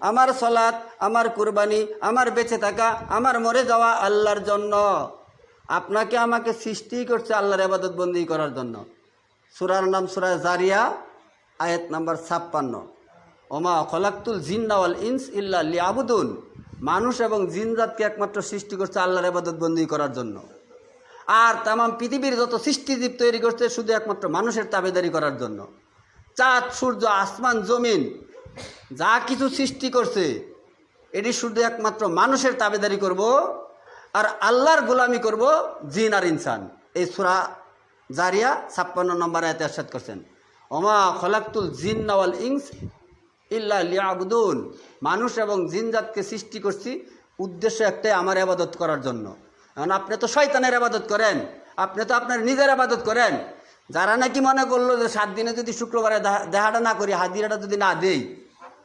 আমার সলাত আমার কুরবানি, আমার বেঁচে থাকা, আমার মরে যাওয়া আল্লাহর জন্য। আপনাকে আমাকে সৃষ্টি করছে আল্লাহর ইবাদত বন্দি করার জন্য। সূরার নাম সূরা জারিয়া, আয়াত নাম্বার ছাপ্পান্ন। ওমা খলাক্তুল জিন্নাওয়াল ইনস ইল্লা লিয়াবুদুন। মানুষ এবং জিনজাতকে একমাত্র সৃষ্টি করছে আল্লাহর আবাদত বন্দি করার জন্য। আর তাম পৃথিবীর যত সৃষ্টিজীব তৈরি করছে শুধু একমাত্র মানুষের তাবেদারি করার জন্য। চাঁদ, সূর্য, আসমান, জমিন, যা কিছু সৃষ্টি করছে, এটি শুধু একমাত্র মানুষের তাবেদারি করব আর আল্লাহর গোলামি করব জিন আর ইনসান। এই সুরা জারিয়া ছাপ্পান্ন নম্বর আয়তে আসাদ করছেন। ওমা খলাক্তুল জিন নওয়াল ইংস ইল্লা লিয়াবুদুন। মানুষ এবং জিনজাতকে সৃষ্টি করছি উদ্দেশ্য একটাই, আমার আবাদত করার জন্য। এখন আপনি তো শয়তানের আবাদত করেন। আপনি তো আপনার নিজের আবাদত করেন। যারা নাকি মনে করল যে সাত দিনে যদি শুক্রবারে দেহাটা না করি, হাজিরাটা যদি না দেই,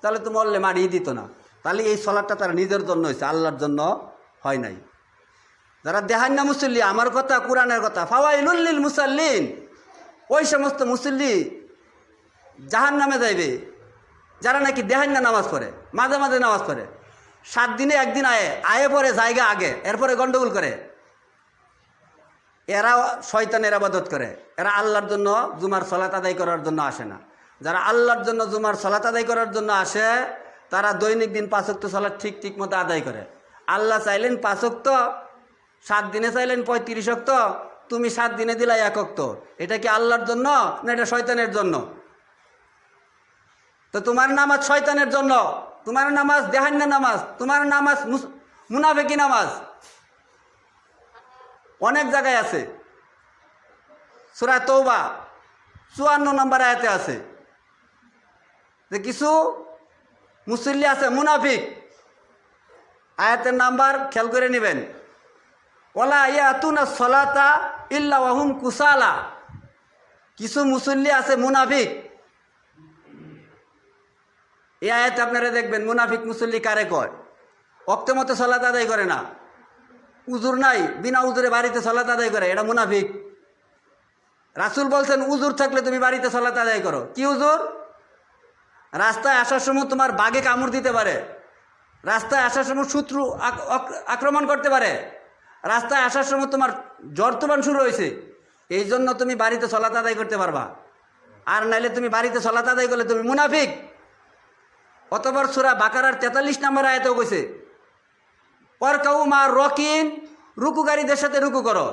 তাহলে তো মরলে মারিয়ে দিত না। তাহলে এই সলাটটা তারা নিজের জন্য হয়েছে, আল্লাহর জন্য হয় নাই। যারা দেহান না মুসল্লি, আমার কথা কোরআনের কথা ফাওয়াইলুল্লিল মুসাল্লিন। ওই সমস্ত মুসল্লি জাহান নামে যাইবে। যারা নাকি দেহান না নামাজ পড়ে, মাঝে মাঝে নামাজ পড়ে। সাত দিনে একদিন আয়ে আয়ে পরে জায়গা আগে, এরপরে গন্ডগোল করে। এরা শয়তানের আবাদত করে। এরা আল্লাহর জন্য জুমার সলাত আদায় করার জন্য আসে না। যারা আল্লাহর জন্য জুমার সলাত আদায় করার জন্য আসে, তারা দৈনিক দিন পাঁচক্ত সলাৎ ঠিক ঠিক মতো আদায় করে। আল্লাহ চাইলেন পাঁচক্ত সাত দিনে চাইলেন পঁয়ত্রিশ অক্ত তুমি সাত দিনে দিলাই এক অক্ত এটা কি আল্লাহর জন্য না এটা শয়তানের জন্য? তো তোমার নামাজ শয়তানের জন্য। তোমার নামাজ দেহান্য নামাজ, তোমার নামাজ মুনাফেকি নামাজ। অনেক জায়গায় আছে। সুরা তৌবা চুয়ান্ন নম্বর আয়াতে আছে। যে কিছু মুসল্লি আছে, মুনাফিক, আয়াতের নাম্বার খেয়াল করে নেবেন। ওলা ইয়াতুনা সলাতা ইল্লা কুসালা। কিছু মুসল্লি আছে, মুনাফিক এই আয়াতে আপনারা দেখবেন, মুনাফিক মুসল্লি কারে কয়? অক্ত মতো সলাত আদায় করে না। উজুর নাই, বিনা উজুরে বাড়িতে সলাত আদায় করে, এটা মুনাফিক। রাসুল বলছেন, উজুর থাকলে তুমি বাড়িতে সলাত আদায় করো। কি উজুর? রাস্তায় আসার সময় তোমার বাঘে কামড় দিতে পারে। রাস্তায় আসার সময় শত্রু আক- আক- আক্রমণ করতে পারে। রাস্তায় আসার সময় তোমার জ্বর শুরু হয়েছে। এই জন্য তুমি বাড়িতে সলাত আদায় করতে পারবা। আর নাইলে তুমি বাড়িতে সলাত আদায় করলে তুমি মুনাফিক। অতবার সুরা বাকারার তেতাল্লিশ নম্বর আয়তেও কইছে পর কাউ মা রকিন রুকুকারীদের সাথে রুকু করো।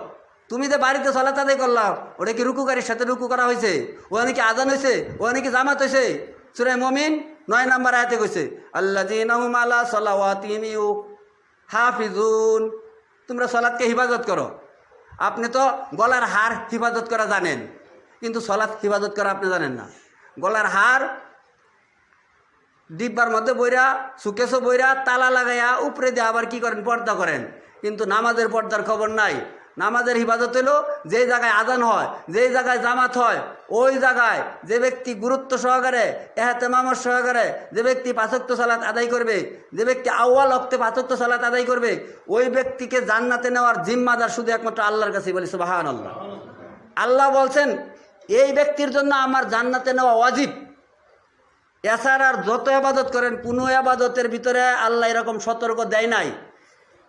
তুমি যে বাড়িতে সলাত আদায় করলাম ওটা কি রুকুকারীর সাথে রুকু করা হয়েছে ও কি আজান হয়েছে ও কি জামাত হয়েছে সুরায় মমিন নয় নম্বর আয়তে কইছে আল্লাহ জিনাহুমালা সলাওয়াতিন হাফিজুন। তোমরা সলাদকে হিফাজত করো। আপনি তো গলার হার হিফাজত করা জানেন, কিন্তু সলাদ হিফাজত করা আপনি জানেন না। গলার হার ডিব্বার মধ্যে বইরা, সুকেশও বইরা তালা লাগাইয়া উপরে দিয়ে আবার কি করেন? পর্দা করেন। কিন্তু নামাজের পর্দার খবর নাই। নামাজের হিফাজত হলো যে জায়গায় আদান হয়, যে জায়গায় জামাত হয়, ওই জায়গায় যে ব্যক্তি গুরুত্ব সহকারে এহাতেমামর সহকারে যে ব্যক্তি পাঁচক্ত সালাত আদায় করবে, যে ব্যক্তি আউয়াল অক্তে পাঁচক্ত সালাত আদায় করবে, ওই ব্যক্তিকে জান্নাতে নেওয়ার জিম্মাদার শুধু একমাত্র আল্লাহর কাছে বলি সুবাহান আল্লাহ আল্লাহ বলছেন, এই ব্যক্তির জন্য আমার জান্নাতে নেওয়া ওয়াজিব এছাড়ার যত আবাদত করেন, কোনো আবাদতের ভিতরে আল্লাহ এরকম সতর্ক দেয় নাই।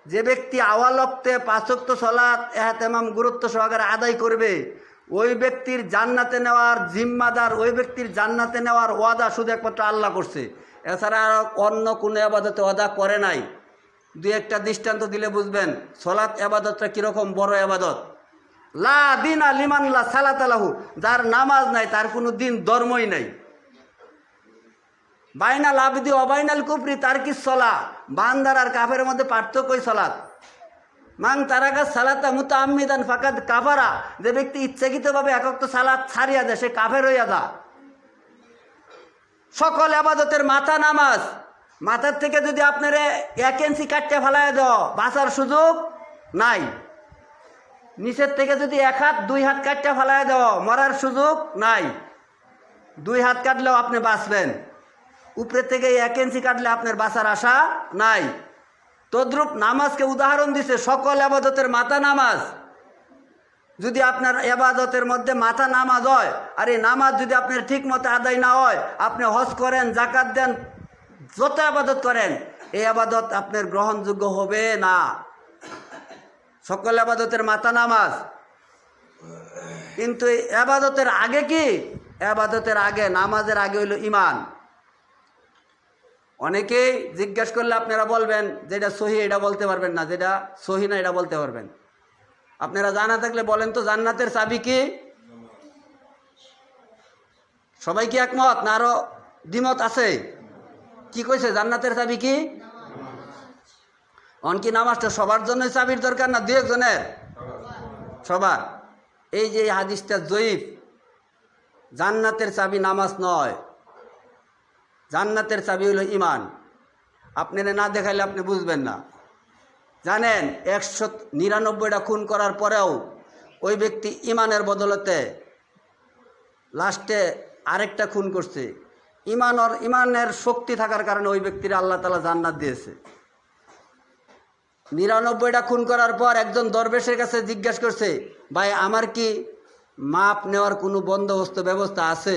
যে ব্যক্তি আওয়ালক্তে পাঁচক্ত সলাৎ, এহাতেমাম গুরুত্ব সহকারে আদায় করবে, ওই ব্যক্তির জান্নাতে নেওয়ার জিম্মাদার, ওই ব্যক্তির জান্নাতে নেওয়ার ওয়াদা শুধু একমাত্র আল্লাহ করছে। এছাড়া আর অন্য কোনো আবাদতে ওয়াদা করে নাই। দুই একটা দৃষ্টান্ত দিলে বুঝবেন, সলাৎ আবাদতটা কীরকম বড় আবাদত লা দিন আলিমান লা সালাত আলাহু যার নামাজ নাই, তার কোনো দিন ধর্মই নাই। বাইনাল আবিদি অবাইনাল কুফরি, তার কি সলা বান্দার আর কাফের মধ্যে পার্থক্যই সলাৎ। মাং তারাকা সালাতা মুতা আম্মিদান ফাকাদ কাফারা, যে ব্যক্তি ইচ্ছাকৃতভাবে একক তো সালাত ছাড়িয়া দেয়, সে কাফের হইয়া দা সকল আবাদতের মাথা নামাজ। মাথার থেকে যদি আপনারে এক ইঞ্চি কাটতে ফেলায় দাও বাঁচার সুযোগ নাই। নিচের থেকে যদি এক হাত, দুই হাত কাটতে ফেলায় দেওয়া, মরার সুযোগ নাই। দুই হাত কাটলেও আপনি বাঁচবেন। উপরে থেকে এক ইঞ্চি কাটলে আপনার বাঁচার আশা নাই। তদ্রুপ নামাজকে উদাহরণ দিছে সকল আবাদতের মাথা নামাজ। যদি আপনার এবাদতের মধ্যে মাথা নামাজ হয়, আর এই নামাজ যদি আপনার ঠিক মতো আদায় না হয়, আপনি হজ করেন জাকাত দেন, যত আবাদত করেন, এই আবাদত আপনার গ্রহণযোগ্য হবে না। সকল আবাদতের মাথা নামাজ। কিন্তু আবাদতের আগে কি? আবাদতের আগে, নামাজের আগে হইল ইমান অনেকেই জিজ্ঞেস করলে আপনারা বলবেন যেটা সহি, এটা বলতে পারবেন না। যেটা সহি না, এটা বলতে পারবেন। আপনারা জানা থাকলে বলেন তো, জান্নাতের চাবি কি? সবাই কি একমত না আরও দ্বিমত আছে? কি কইছে, জান্নাতের চাবি কি? অনকি নামাজটা সবার জন্যই চাবির দরকার না দু একজনের? সবার। এই যে হাদিসটা জয়ীফ। জান্নাতের চাবি নামাজ নয়। জান্নাতের চাবি হলো ইমান আপনারা না দেখাইলে আপনি বুঝবেন না। জানেন, একশো নিরানব্বইটা খুন করার পরেও ওই ব্যক্তি ইমানের বদলতে লাস্টে আরেকটা খুন করছে। ইমান ওর ইমানের শক্তি থাকার কারণে ওই ব্যক্তির আল্লাহ তালা জান্নাত দিয়েছে। নিরানব্বইটা খুন করার পর একজন দরবেশের কাছে জিজ্ঞেস করছে, ভাই, আমার কি মাপ নেওয়ার কোনো বন্দোবস্ত ব্যবস্থা আছে?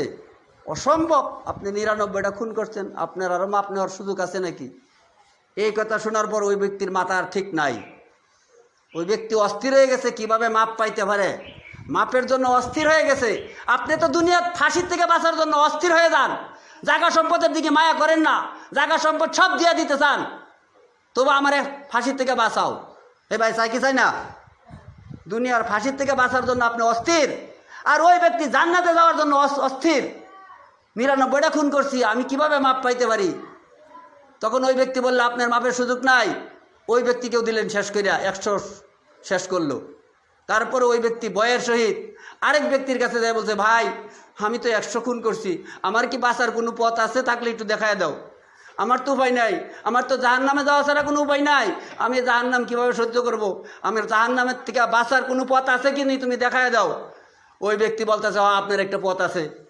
অসম্ভব। আপনি নিরানব্বইটা খুন করছেন। আপনার আরও মাপ নেওয়ার সুযোগ আছে নাকি? এই কথা শোনার পর ওই ব্যক্তির মাথা আর ঠিক নাই। ওই ব্যক্তি অস্থির হয়ে গেছে, কীভাবে মাপ পাইতে পারে? মাপের জন্য অস্থির হয়ে গেছে। আপনি তো দুনিয়ার ফাঁসির থেকে বাঁচার জন্য অস্থির হয়ে যান। জায়গা সম্পদের দিকে মায়া করেন না। জায়গা সম্পদ সব দিয়ে দিতে চান। তবু আমারে ফাঁসির থেকে বাঁচাও। এ ভাই, চাই কি চাই না? দুনিয়ার ফাঁসির থেকে বাঁচার জন্য আপনি অস্থির। আর ওই ব্যক্তি জান্নাতে যাওয়ার জন্য অস- অস্থির। নিরানব্বইটা খুন করছি আমি কীভাবে মাপ পাইতে পারি? তখন ওই ব্যক্তি বললে আপনার মাপের সুযোগ নাই। ওই ব্যক্তিকেও দিলেন শেষ করিয়া একশো শেষ করল। তারপরে ওই ব্যক্তি বয়ের সহিত আরেক ব্যক্তির কাছে যায় বলছে ভাই আমি তো একশো খুন করছি। আমার কি বাঁচার কোনো পথ আছে? থাকলে একটু দেখায় দাও। আমার তো উপায় নাই। আমার তো জাহান নামে যাওয়া ছাড়া কোনো উপায় নাই। আমি জাহান নাম কীভাবে সহ্য করব। আমার জাহান নামের থেকে বাঁচার কোনো পথ আছে কি নেই তুমি দেখায় দাও। ওই ব্যক্তি বলতেছে "হ্যাঁ, আপনার একটা পথ আছে।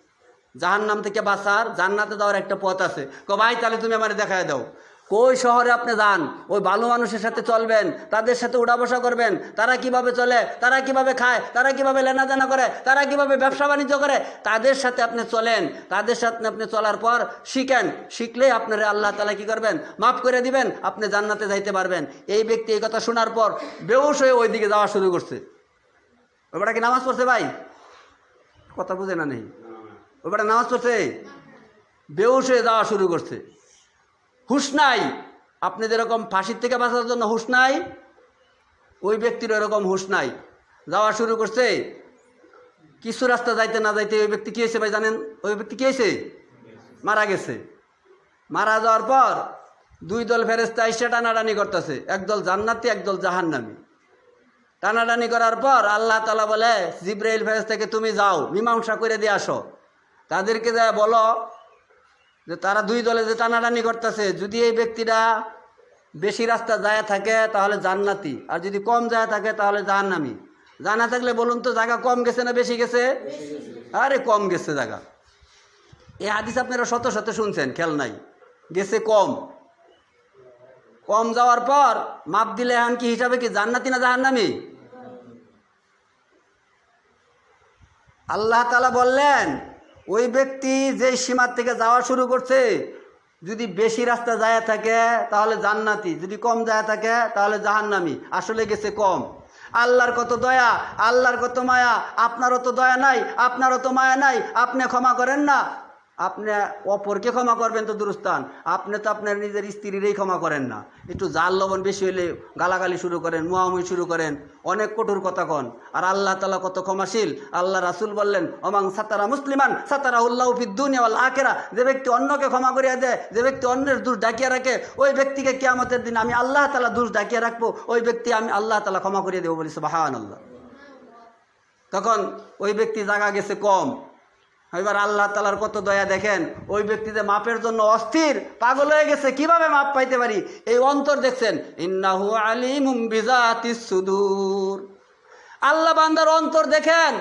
জাহান নাম থেকে বাঁচার জান্নাতে যাওয়ার একটা পথ আছে। ক ভাই, তাহলে তুমি আমার দেখায় দাও। কই শহরে আপনি যান? ওই ভালো মানুষের সাথে চলবেন, তাদের সাথে উঠা বসা করবেন। তারা কীভাবে চলে? তারা কীভাবে খায়? তারা কীভাবে লেনাদেনা করে? তারা কীভাবে ব্যবসা বাণিজ্য করে? তাদের সাথে আপনি চলেন। তাদের সাথে আপনি চলার পর শিখেন। শিখলেই আপনার আল্লাহ তালা কি করবেন? মাফ করে দিবেন, আপনি জান্নাতে যাইতে পারবেন। এই ব্যক্তি এই কথা শোনার পর বেউস হয়ে ওই দিকে যাওয়া শুরু করছে। ওটা কি নামাজ পড়ছে ভাই? কথা বুঝে না নেই। ওটা নামাজ পড়ছে বেউস হয়ে যাওয়া শুরু করছে। হুশ নাই। আপনি যেরকম ফাঁসির থেকে বাঁচার জন্য হুশ নাই। ওই ব্যক্তির এরকম হুশ নাই। যাওয়া শুরু করছে। কিছু রাস্তা যাইতে না যাইতে ওই ব্যক্তি কী হয়েছে ভাই জানেন? ওই ব্যক্তি কী হয়েছে? মারা গেছে। মারা যাওয়ার পর দুই দল ফেরেস্তা এসে টানাটানি করতেছে। একদল জান্নাতি একদল জাহান্নামি। টানাটানি করার পর আল্লাহ তালা বলে, জিব্রাইল ফেরেস্তাকে তুমি যাও, মীমাংসা করে দিয়ে আসো। তাদেরকে যা বলো যে তারা দুই দলে যে টানাটানি করতেছে, যদি এই ব্যক্তিরা বেশি রাস্তা যায় থাকে তাহলে জান্নাতি, আর যদি কম যায় থাকে তাহলে জাহান্নামি। জানা থাকলে বলুন তো, জায়গা কম গেছে না বেশি গেছে? আরে কম গেছে জায়গা। এই হাদিস আপনারা শত শত শুনছেন, খেয়াল নাই। গেছে কম। কম যাওয়ার পর মাপ দিলে এখন কি হিসাবে কি জান্নাতি না জাহান্নামি? আল্লাহ তালা বললেন ওই ব্যক্তি যে সীমার থেকে যাওয়া শুরু করছে, যদি বেশি রাস্তা যায় থাকে, তাহলে জান্নাতি। যদি কম যায় থাকে, তাহলে জাহান্নামি। আসলে গেছে কম। আল্লাহর কত দয়া, আল্লাহর কত মায়া, আপনারও তো দয়া নাই, আপনারও তো মায়া নাই, আপনি ক্ষমা করেন না। আপনি অপরকে ক্ষমা করবেন তো দুরস্থান আপনি তো আপনার নিজের স্ত্রীরই ক্ষমা করেন না। একটু জাল লবণ বেশি হলে গালাগালি শুরু করেন মুহামুহি শুরু করেন। অনেক কঠোর কথা কন। আর আল্লাহ তালা কত ক্ষমাশীল। আল্লাহ রাসুল বললেন অমাং সাতারা মুসলিমান সাতারা উল্লাহ ফিদ্দুনিয়াল আকেরা যে ব্যক্তি অন্যকে ক্ষমা করিয়া দেয়, যে ব্যক্তি অন্যের দোষ ডাকিয়ে রাখে, ওই ব্যক্তিকে কেয়ামতের দিন আমি আল্লাহ তালা দোষ ডাকিয়ে রাখব, ওই ব্যক্তি আমি আল্লাহ তালা ক্ষমা করিয়ে দেবো বলিস বাহান আল্লাহ তখন ওই ব্যক্তি জাগা গেছে কম। এবার আল্লাহ তালার কত দয়া দেখেন, ওই ব্যক্তিদের মাপের জন্য অস্থির, পাগল হয়ে গেছে, কীভাবে মাপ পাইতে পারি? এই অন্তর দেখছেন, ইন্নাহু আলিম সুদূর। আল্লাহ বান্দার অন্তর দেখেন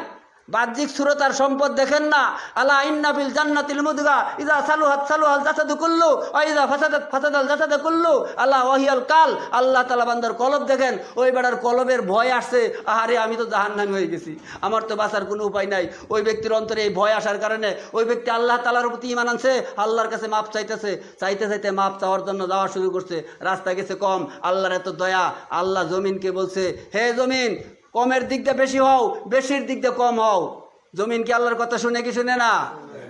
বাহ্যিক সুরত আর সম্পদ দেখেন না। আলা ইন্নাফিল জান্নাতিল মুদগা ইদা সালুহাত সালুহাল জাসাদু কুল্লু ইদা ফাসাদাত ফাসাদাল জাসাদু কুল্লু। আল্লাহ ওয়াহিয়াল কাল। আল্লাহ তালা বান্দার কলব দেখেন, ওই বেড়ার কলবের ভয় আসছে। আহারে, আমি তো জাহান্নামি হয়ে গেছি। আমার তো বাঁচার কোনো উপায় নাই। ওই ব্যক্তির অন্তরে এই ভয় আসার কারণে ওই ব্যক্তি আল্লাহ তালার প্রতি ইমান আনছে, আল্লাহর কাছে মাপ চাইতেছে। চাইতে চাইতে মাপ চাওয়ার জন্য যাওয়া শুরু করছে। রাস্তা গেছে কম। আল্লাহর এত দয়া, আল্লাহ জমিনকে বলছে, হে জমিন কমের দিক দিয়ে বেশি হও, বেশির দিক দিয়ে কম হও। জমিন কি আল্লাহর কথা শুনে কি শুনে না?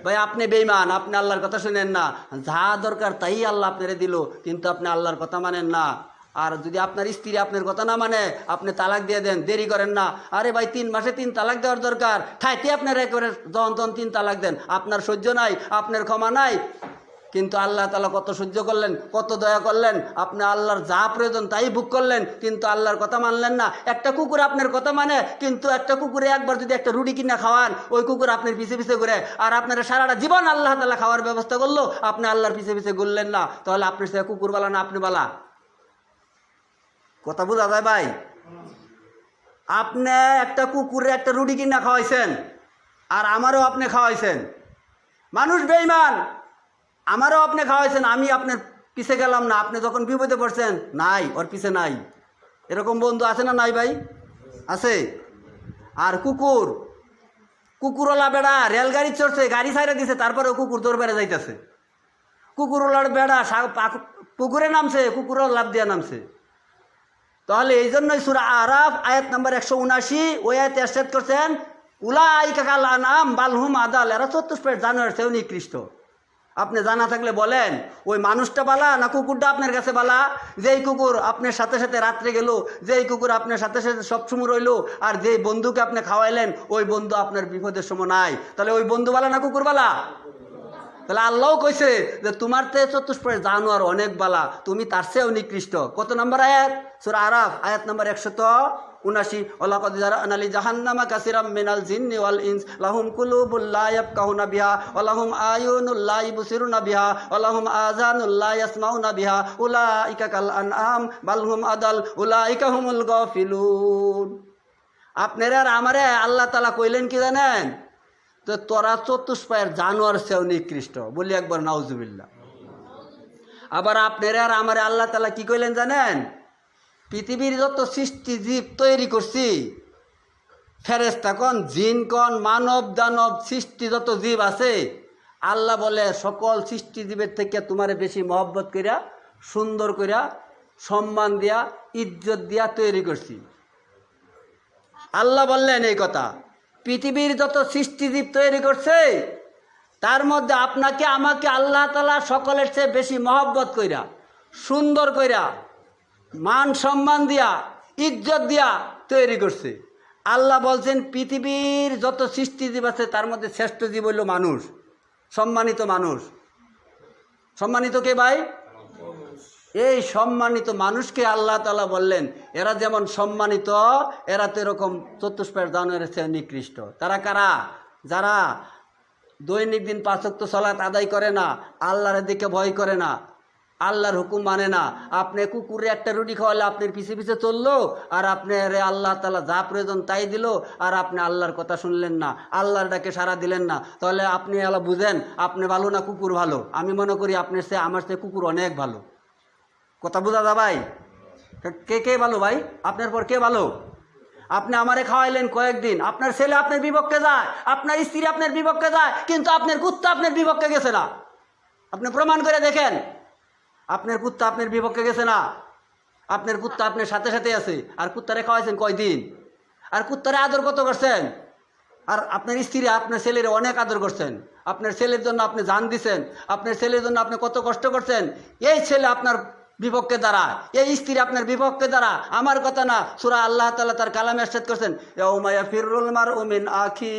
ভাই, আপনি বেইমান আপনি আল্লাহর কথা শুনেন না। যা দরকার তাই আল্লাহ আপনারে দিল, কিন্তু আপনি আল্লাহর কথা মানেন না। আর যদি আপনার স্ত্রী আপনার কথা না মানে আপনি তালাক দিয়ে দেন, দেরি করেন না। আরে ভাই, তিন মাসে তিন তালাক দেওয়ার দরকার। ঠাইতে আপনার একবারে জন জন তিন তালাক দেন। আপনার সহ্য নাই, আপনার ক্ষমা নাই। কিন্তু আল্লাহ তালা কত সহ্য করলেন, কত দয়া করলেন, আপনি আল্লাহর যা প্রয়োজন তাই বুক করলেন, কিন্তু আল্লাহর কথা মানলেন না। একটা কুকুর আপনার কথা মানে কিন্তু একটা কুকুরে একবার যদি একটা রুটি কিনা খাওয়ান, ওই কুকুর আপনার পিছে পিছে ঘুরে, আর আপনার সারাটা জীবন আল্লাহ তালা খাওয়ার ব্যবস্থা করল, আপনি আল্লাহর পিছে পিছে ঘুরলেন না। তাহলে আপনি সে কুকুর বালা না আপনি বালা? কথা বোঝা যায় ভাই? আপনি একটা কুকুরে একটা রুটি কিনা খাওয়াইছেন, আর আমারও আপনি খাওয়াইছেন। মানুষ বেইমান আমারও আপনি খাওয়াইছেন, আমি আপনার পিছে গেলাম না, আপনি যখন বিপদে পড়ছেন, নাই, ওর পিছে নাই। এরকম বন্ধু আছে না নাই ভাই? আছে? আর কুকুর, কুকুরওয়ালা বেড়া, রেলগাড়ি চড়ছে, গাড়ি সাইডে দিছে তারপরে কুকুর তোর বেড়ে যাইতেছে। কুকুরওয়ালার বেড়া পুকুরে নামছে, কুকুরও লাভ দিয়ে নামছে। তাহলে এই জন্যই সুরা আরাফ, আয়াত নাম্বার একশো উনাশি ওই আয়াত এরশাদ করছেন উলাই কাকাল নাম বালহুম আদাল, এরা চতুষ্পেট জানোয়ার, সেও নিকৃষ্ট। আপনি জানা থাকলে বলেন, ওই মানুষটা বালা না কুকুরটা আপনার কাছে বালা? যেই কুকুর আপনার সাথে সাথে রাত্রে গেল, যেই কুকুর আপনার সাথে সাথে সবসময় রইল, আর যেই বন্ধুকে আপনি খাওয়াইলেন, ওই বন্ধু আপনার বিপদের সময় নাই। তাহলে ওই বন্ধু বালা না কুকুর বালা? তাহলে আল্লাহও কইছে যে তোমার তে চতুষ্পরে জানোয়ার অনেক বালা, তুমি তার চেয়েও নিকৃষ্ট। কত নম্বর আয়াত? সুরা আরাফ, আয়াত নম্বর একশত উনাশি, ওলাকদ আনালি জাহান্নামা কাসিরাম মিনাল জিন্নি ওয়াল ইনস, লাহুম কুলুবুল্লা ইয়াফকাহুনা বিহা ওয়ালাহুম আয়ুনুল্লা ইবসিরুনা বিহা ওয়ালাহুম আযানুল্লা ইয়াসমাউনা বিহা, উলাইকা কাল আনআম বালহুম আদাল, উলাইকা হুমুল গাফিলুন। আপনারা আর আমারে আল্লাহ তাআলা কইলেন কি জানেন? তো তোরা চতুষ্পায়ের জানোয়ার সেও নিকৃষ্ট। বলি একবার নাউজুবিল্লা আবার আপনারা আর আমার আল্লাহ তালা কি কইলেন জানেন? পৃথিবীর যত সৃষ্টি জীব তৈরি করছি ফেরেস্তা কন, জিন কন, মানব দানব সৃষ্টি যত জীব আছে, আল্লাহ বলে সকল সৃষ্টি জীবের থেকে তোমার বেশি মহব্বত করিয়া সুন্দর করিয়া সম্মান দিয়া, ইজ্জত দিয়া তৈরি করছি। আল্লাহ বললেন এই কথা, পৃথিবীর যত সৃষ্টিজীব তৈরি করছে, তার মধ্যে আপনাকে আমাকে আল্লাহ তালা সকলের চেয়ে বেশি মহব্বত কইরা, সুন্দর কইরা মান সম্মান দিয়া, ইজ্জত দিয়া তৈরি করছে। আল্লাহ বলছেন, পৃথিবীর যত সৃষ্টিজীব আছে, তার মধ্যে শ্রেষ্ঠ জীব হইল মানুষ, সম্মানিত মানুষ। সম্মানিত কে ভাই? এই সম্মানিত মানুষকে আল্লাহ তালা বললেন, এরা যেমন সম্মানিত, এরা তো এরকম চতুষ্পের দানের চেয়ে নিকৃষ্ট। তারা কারা? যারা দৈনিক দিন পাঁচক্ত সলাৎ আদায় করে না, আল্লাহর দিকে ভয় করে না আল্লাহর হুকুম মানে না। আপনি কুকুরে একটা রুটি খাওয়ালে আপনার পিছে পিছে চলল, আর আপনি রে আল্লাহ তালা যা প্রয়োজন তাই দিল, আর আপনি আল্লাহর কথা শুনলেন না, আল্লাহর ডাকে সারা দিলেন না। তাহলে আপনি আল্লাহ বুঝেন, আপনি ভালো না কুকুর ভালো? আমি মনে করি আপনার সে আমার সে কুকুর অনেক ভালো। কথা বোঝা যা ভাই? কে কে ভালো ভাই? আপনার পর কে ভালো? আপনি আমারে খাওয়াইলেন কয়েকদিন, আপনার ছেলে আপনার বিপক্ষে যায়, আপনার স্ত্রী আপনার বিপক্ষে যায়, কিন্তু আপনার কুত্তা আপনার বিপক্ষে গেছে না। আপনি প্রমাণ করে দেখেন। আপনার কুত্তা আপনার বিপক্ষে গেছে না। আপনার কুত্তা আপনার সাথে সাথে আছে। আর কুত্তারে খাওয়াইছেন কয়দিন? আর কুত্তারে আদর কত করছেন? আর আপনার স্ত্রী আপনার ছেলের অনেক আদর করছেন। আপনার ছেলের জন্য আপনি জান দিছেন। আপনার ছেলের জন্য আপনি কত কষ্ট করছেন। এই ছেলে আপনার বিপক্ষে দ্বারা এই স্ত্রী আপনার বিপক্ষে দ্বারা আমার কথা না, সুরা আল্লাহ তালা তার কালামে এরশাদ করছেন ইয়ৌমায়া ফিরুল মার উমিন আখি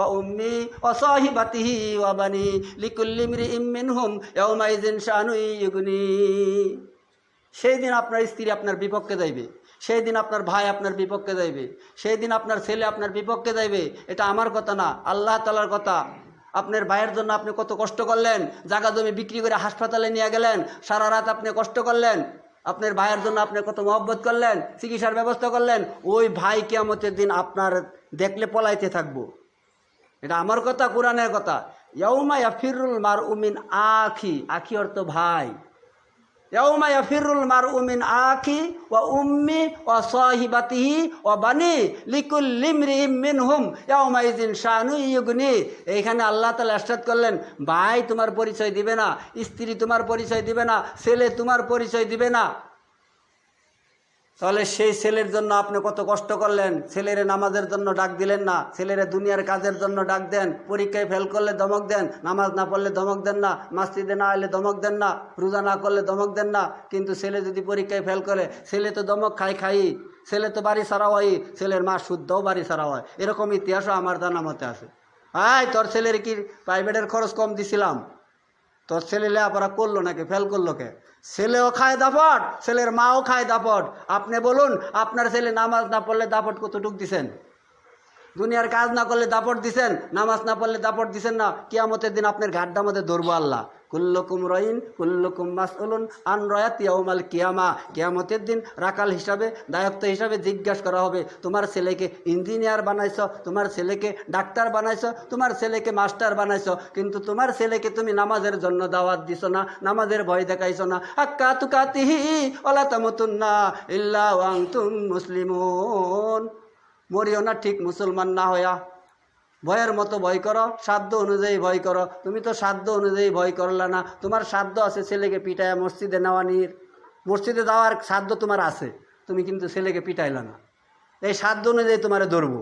ও উম্মি ও সাহিবাতিহি ও বানি লিকুল্লি মিরি ইমিন হুম ইয়ৌমাইজিন শানুই সেই দিন আপনার স্ত্রী আপনার বিপক্ষে যাইবে। সেই দিন আপনার ভাই আপনার বিপক্ষে যাইবে। সেই দিন আপনার ছেলে আপনার বিপক্ষে যাইবে। এটা আমার কথা না, আল্লাহ তালার কথা। আপনার ভাইয়ের জন্য আপনি কত কষ্ট করলেন? জাগা জমি বিক্রি করে হাসপাতালে নিয়ে গেলেন। সারা রাত আপনি কষ্ট করলেন। আপনার ভাইয়ের জন্য আপনি কত মহব্বত করলেন, চিকিৎসার ব্যবস্থা করলেন। ওই ভাই কেমতের দিন আপনার দেখলে পলাইতে থাকব। এটা আমার কথা, কোরআনের কথা। ইয়ৌমা ইয়াফিরুল মার উমিন আখি। আখি অর্থ ভাই। ইয়াউমা ইয়াফিরুল মার উমিন আখি ও উম্মি ও সহিবাতিহি ও বানি লিকুল লিমরি মিনহুম। ইয়াউমা ইজিন শানু ইউগনি এইখানে আল্লাহ তালা ইরশাদ করলেন, ভাই তোমার পরিচয় দিবে না, স্ত্রী তোমার পরিচয় দিবে না, ছেলে তোমার পরিচয় দিবে না। তাহলে সেই ছেলের জন্য আপনি কত কষ্ট করলেন? ছেলেরে নামাজের জন্য ডাক দিলেন না। ছেলেরে দুনিয়ার কাজের জন্য ডাক দেন। পরীক্ষায় ফেল করলে ধমক দেন। নামাজ না পড়লে ধমক দেন না। মাস্তিদে না এলে ধমক দেন না। রোজা না করলে ধমক দেন না। কিন্তু ছেলে যদি পরীক্ষায় ফেল করে, ছেলে তো ধমক খাই খাই ছেলে তো বাড়ি ছাড়া হয় ছেলের মা শুদ্ধও বাড়ি ছাড়া হয়। এরকম ইতিহাসও আমার জানা মতে আছে। আয়, তোর ছেলের কি প্রাইভেটের খরচ কম দিছিলাম? তোর ছেলে লেখাপড়া করল নাকি? ফেল করল কে? ছেলেও খায় দাপট ছেলের মাও খায় দাপট আপনি বলুন, আপনার ছেলে নামাজ না পড়লে দাপট কতটুক দিছেন? দুনিয়ার কাজ না করলে দাপট দিছেন, নামাজ না পড়লে দাপট দিছেন না, কিয়ামতের দিন আপনার ঘাটটা মধ্যে ধরবো আল্লাহ। কুল্লকুম রইন, কুল্লকুম মাসউলুন আন রয়াত ইয়াউমাল কিয়ামা। কিয়ামতের দিন রাকাল হিসাবে, দায়িত্ব হিসাবে জিজ্ঞাসা করা হবে, তোমার ছেলেকে ইঞ্জিনিয়ার বানাইছ, তোমার ছেলেকে ডাক্তার বানাইছ, তোমার ছেলেকে মাস্টার বানাইছ, কিন্তু তোমার ছেলেকে তুমি নামাজের জন্য দাওয়াত দিছ না, নামাজের ভয় দেখাইছ না? আক্কা তুকাতিহি ওলা তামুতুন্না ইল্লা ওয়াং তুম মুসলিমুন। মরিও না, ঠিক মুসলমান না হইয়া। ভয়ের মতো ভয় করো, সাধ্য অনুযায়ী ভয় করো। তুমি তো সাধ্য অনুযায়ী ভয় করলা না। তোমার সাধ্য আছে ছেলেকে পিটায় মসজিদে নেওয়ানির। মসজিদে যাওয়ার সাধ্য তোমার আছে, তুমি কিন্তু ছেলেকে পিটাইলা না। এই সাধ্য অনুযায়ী তোমার ধরবো।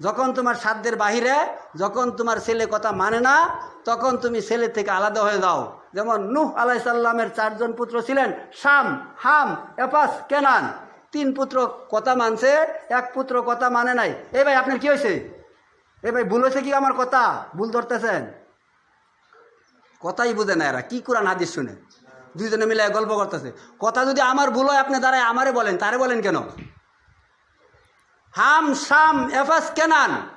যখন তোমার সাধ্যের বাহিরে, যখন তোমার ছেলে কথা মানে না, তখন তুমি ছেলে থেকে আলাদা হয়ে যাও। যেমন নুহ আলাইসাল্লামের চারজন পুত্র ছিলেন, শাম, হাম, এপাস, কেনান। তিন পুত্র কথা মানছে, এক পুত্র কথা মানে নাই। এই ভাই, আপনার কি হয়েছে? এ ভাই, ভুল হয়েছে কি আমার কথা? ভুল ধরতেছেন? কথাই বুঝে না এরা। কি কোরআন হাদিস শুনে? দুইজনে মিলে গল্প করতেছে। কথা যদি আমার ভুল হয়, আপনি দাঁড়ায় আমারে বলেন। তারে বলেন কেন? হাম শাম এফাস কেনান।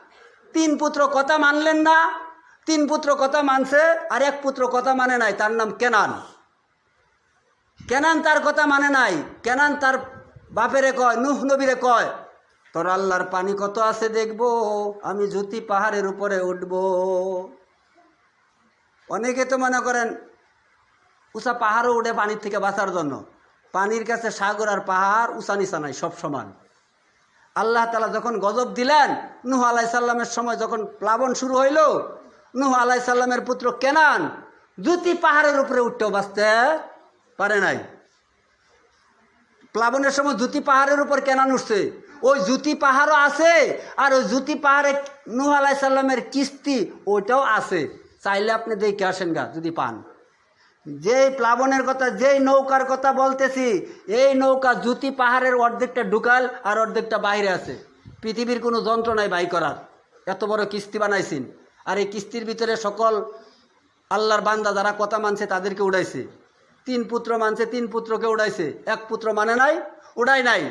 তিন পুত্র কথা মানলেন না, তিন পুত্র কথা মানছে, আর এক পুত্র কথা মানে নাই। তার নাম কেনান। কেনান তার কথা মানে নাই। কেনান তার বাপেরে কয়, নুহ নবীরে কয়, তোর আল্লাহর পানি কত আছে দেখব, আমি জ্যোতি পাহাড়ের উপরে উঠবো। অনেকে তো মনে করেন উষা পাহাড়ও উঠে পানির থেকে বাঁচার জন্য। পানির কাছে সাগর আর পাহাড় উষা নিচা নাই, সব সমান। আল্লাহ তালা যখন গজব দিলেন, নুহ আলাই সাল্লামের সময় যখন প্লাবন শুরু হইল, নুহ আলাই সাল্লামের পুত্র কেনান দুটি পাহাড়ের উপরে উঠতেও বাঁচতে পারে নাই। প্লাবনের সময় জুতি পাহাড়ের উপর কেনান উঠছে। ওই জুতি পাহাড়ও আছে আর ওই জুতি পাহাড়ে নুহ আলাই সাল্লামের কিস্তি ওইটাও আছে। চাইলে আপনি দেখে আসেন গা, যদি পান। যেই প্লাবনের কথা, যেই নৌকার কথা বলতেছি, এই নৌকা জুতি পাহাড়ের অর্ধেকটা ঢুকাল আর অর্ধেকটা বাইরে আছে। পৃথিবীর কোনো যন্ত্র নাই বাই করার। এত বড় কিস্তি বানাইছেন। আর এই কিস্তির ভিতরে সকল আল্লাহর বান্দা যারা কথা মানছে তাদেরকে উড়াইছে। তিন পুত্র মানছে, তিন পুত্রকে উড়াইছে। এক পুত্র মানে নাই, উড়াই নাই।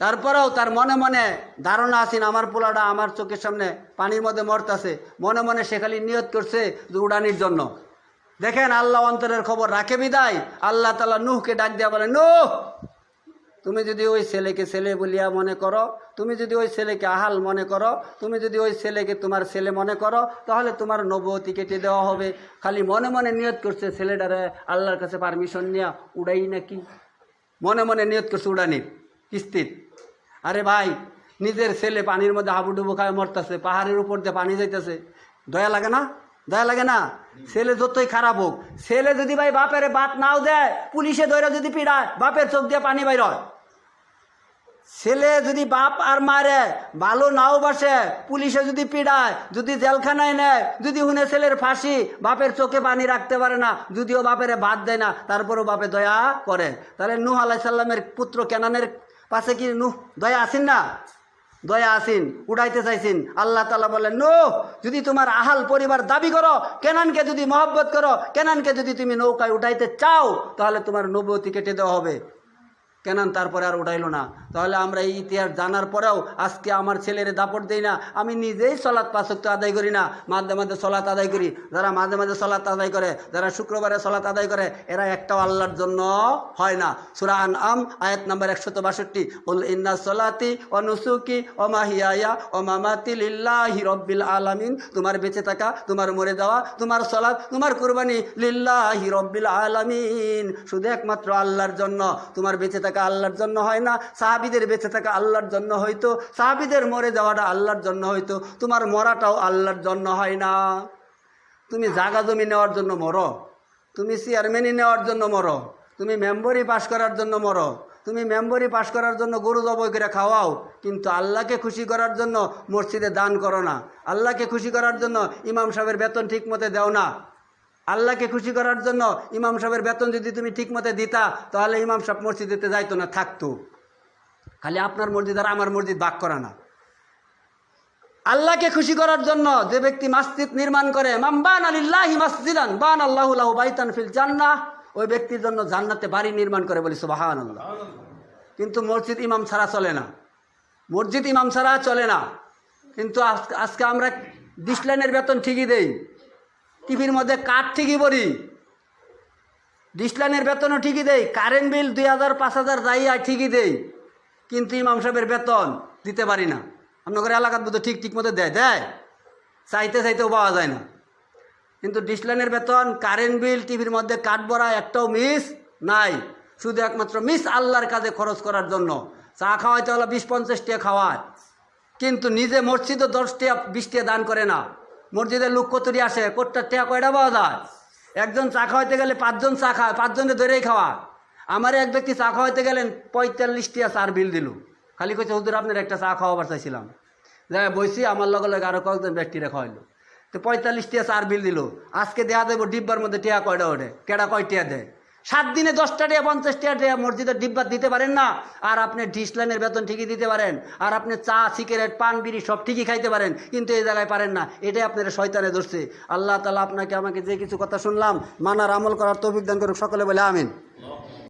তারপরেও তার মনে মনে ধারণা আছেন আমার পোলাটা আমার চোখের সামনে পানির মধ্যে মরতাছে। মনে মনে সে খালি নিয়ত করছে যে উড়ানির জন্য। দেখেন আল্লাহ অন্তরের খবর, রাখে বিদায়? আল্লাহ তালা নুহকে ডাক দেওয়া বলে, নুহ! তুমি যদি ওই ছেলেকে ছেলে বলিয়া মনে করো, তুমি যদি ওই ছেলেকে আহাল মনে করো, তুমি যদি ওই ছেলেকে তোমার ছেলে মনে করো, তাহলে তোমার নবতী কেটে দেওয়া হবে। খালি মনে মনে নিয়ত করছে ছেলেটারে আল্লাহর কাছে পারমিশন নিয়া উড়াই নাকি? মনে মনে নিয়ত করছে উড়ানির কিস্তির। আরে ভাই, নিজের ছেলে পানির মধ্যে হাবুডুবু খায় মরতেছে, পাহাড়ের উপর দিয়ে পানি যাইতেছে। দয়া লাগে না? দয়া লাগে না? ছেলে যতই খারাপ হোক, ছেলে যদি ভাই বাপের বাত নাও দেয়, পুলিশে ধরে যদি পিড়ায়, বাপের চোখ দিয়ে পানি বাইর ছেলে যদি বাপ আর মারে, ভালো নাও বাসে, পুলিশে যদি পিড়ায়, যদি জেলখানায় নেয়, যদি হুনে ছেলের ফাঁসি, বাপের চোখে পানি রাখতে পারে না, যদিও বাপেরে বাদ দেয় না, তারপরও বাপে দয়া করে। তাহলে নূহ আলাহ সাল্লামের পুত্র কেনানের পাশে কি নূহ দয়া আসেন না? দয়া আসিন, উড়াইতে চাইছেন। আল্লাহ তালা বলেন নো, যদি তোমার আহাল পরিবার দাবি করো, কেনানকে যদি মহব্বত করো, কেনানকে যদি তুমি নৌকায় উঠাইতে চাও, তাহলে তোমার নবতি কেটে দেওয়া হবে। কেন তারপরে আর উঠাইলো না। তাহলে আমরা এই ইতিহাস জানার পরেও আজকে আমার ছেলের দাপট দেই না। আমি নিজেই সলাৎ পাঁচক্ত আদায় করি না। মাঝে মাঝে সলাৎ আদায় করি। যারা মাঝে মাঝে সলাৎ আদায় করে, যারা শুক্রবারে সলাৎ আদায় করে, এরা একটাও আল্লাহর জন্য হয় না। সুরান আম আয়াত নাম্বার একশত বাষট্টি। উল ইন্না সলাতি ও নুসুকি ও মাহিয়া ও মামাতি লিল্লাহি রব্বিল আলামিন। তোমার বেঁচে থাকা, তোমার মরে যাওয়া, তোমার সলাৎ, তোমার কুরবানি লিল্লাহি রব্বিল আলামিন। শুধু একমাত্র আল্লাহর জন্য। তোমার বেঁচে থাকা আল্লাহর জন্য হয় না, সাহাবিদের বেঁচে থাকা আল্লাহর জন্য হয়তো, সাহাবিদের মরে যাওয়াটা আল্লাহর জন্য হয়তো, তোমার মরাটাও আল্লাহর জন্য হয় না। তুমি জাগা জমি নেওয়ার জন্য মরো, তুমি চেয়ারম্যানই নেওয়ার জন্য মরো, তুমি মেম্বরি পাশ করার জন্য মরো, তুমি মেম্বরি পাশ করার জন্য গরু জবই করে খাওয়াও, কিন্তু আল্লাহকে খুশি করার জন্য মসজিদে দান করো না, আল্লাহকে খুশি করার জন্য ইমাম সাহেবের বেতন ঠিক মতো দেও না। আল্লাহকে খুশি করার জন্য ইমাম সাহেবের বেতন যদি তুমি ঠিক মতো দিতা, তাহলে ইমাম সাহেব মসজিদেতে যাইতো না, থাকতো। খালি আপনার মসজিদ আর আমার মসজিদ বাক করা না। আল্লাহকে খুশি করার জন্য যে ব্যক্তি মসজিদ নির্মাণ করে মাম্বান আলিল্লাহি মসজিদান, বান আল্লাহুল্লাহ বাইতান ফিল জান্নাহ ওই ব্যক্তির জন্য জান্নাতে বাড়ি নির্মাণ করে বলি সুবাহান আল্লাহ কিন্তু মসজিদ ইমাম ছাড়া চলে না। মসজিদ ইমাম ছাড়া চলে না। কিন্তু আজ- আজকে আমরা ডিসলাইনের বেতন ঠিকই দেই। টিভির মধ্যে কাঠ ঠিকই বলি? ডিসলাইনের বেতনও ঠিকই দেই, কারেন্ট বিল দুই হাজার, পাঁচ হাজার যাই আর ঠিকই দেই, কিন্তু ইমাম সাহেবের বেতন দিতে পারি না। আপনাদের এলাকার মধ্যে ঠিক ঠিক মতো দেয় দেয়? চাইতে চাইতেও পাওয়া যায় না। কিন্তু ডিসলাইনের বেতন, কারেন্ট বিল, টিভির মধ্যে কাঠ ভরা একটাও মিস নাই। শুধু একমাত্র মিস আল্লাহর কাজে খরচ করার জন্য। চা খাওয়াইতে হলো বিশ, পঞ্চাশ টাকা খাওয়ায়। কিন্তু নিজে মসজিদও দশ টাকা বিশ টাকা দান করে না। মসজিদে লোক কতরি আসে? কোটটা টেয়া কয়টা পাওয়া যায়? একজন চা খাওয়াইতে গেলে পাঁচজন চা খায়, পাঁচজনকে ধরেই খাওয়া। আমার এক ব্যক্তি চা খাওয়াইতে গেলেন পঁয়তাল্লিশটি চার বিল দিল। খালি কইছে, হুজুর, আপনার একটা চা খাওয়াবার চাইছিলাম। যাই বইছি, আমার লগে লগে আরও কয়েকজন ব্যক্তিরা খাওয়াইলো। তো পঁয়তাল্লিশ টাকা চার বিল দিল। আজকে দেয়া দেবো ডিব্বার মধ্যে টিয়া কয়টা ওঠে? কেডা কয় টিয়া দেয়? সাত দিনে দশটা ডেয়া পঞ্চাশটা টিয়া মসজিদের ডিব্বা দিতে পারেন না। আর আপনি ডিস লাইনের বেতন ঠিকই দিতে পারেন। আর আপনি চা, সিগারেট, পান, বিড়ি সব ঠিকই খাইতে পারেন। কিন্তু এই জায়গায় পারেন না। এটাই আপনার শয়তানে ধরছে। আল্লাহ তালা আপনাকে আমাকে যে কিছু কথা শুনলাম, মানার আমল করার তৌফিক দান করুক সকলে বলে আমিন।